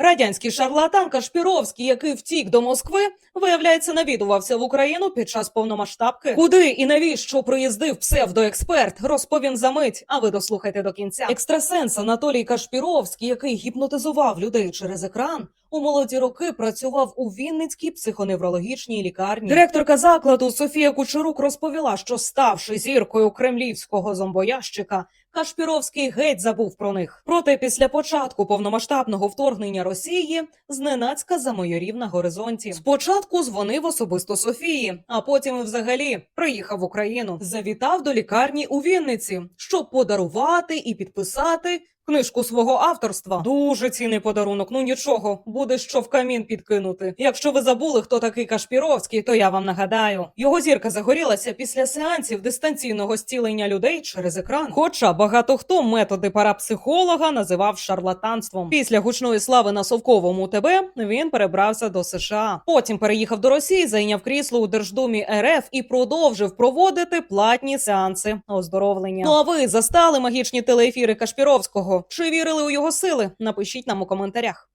Радянський шарлатан Кашпіровський, який втік до Москви, виявляється, навідувався в Україну під час повномасштабки. Куди і навіщо приїздив псевдоексперт, розповім за мить. А ви дослухайте до кінця. Екстрасенс Анатолій Кашпіровський, який гіпнотизував людей через екран, у молоді роки працював у Вінницькій психоневрологічній лікарні. Директорка закладу Софія Кучерук розповіла, що ставши зіркою кремлівського зомбоящика, Кашпіровський геть забув про них. Проте після початку повномасштабного вторгнення Росії зненацька замайорів на горизонті. Спочатку дзвонив особисто Софії, а потім взагалі приїхав в Україну. Завітав до лікарні у Вінниці, щоб подарувати і підписати. Книжку свого авторства дуже цінний подарунок. Ну нічого, буде що в камін підкинути. Якщо ви забули, хто такий Кашпіровський, то я вам нагадаю. Його зірка загорілася після сеансів дистанційного зцілення людей через екран. Хоча багато хто методи парапсихолога називав шарлатанством. Після гучної слави на совковому ТБ він перебрався до США. Потім переїхав до Росії, зайняв крісло у Держдумі РФ і продовжив проводити платні сеанси оздоровлення. Ну а ви застали магічні телеефіри Кашпіровського? Чи вірили у його сили? Напишіть нам у коментарях.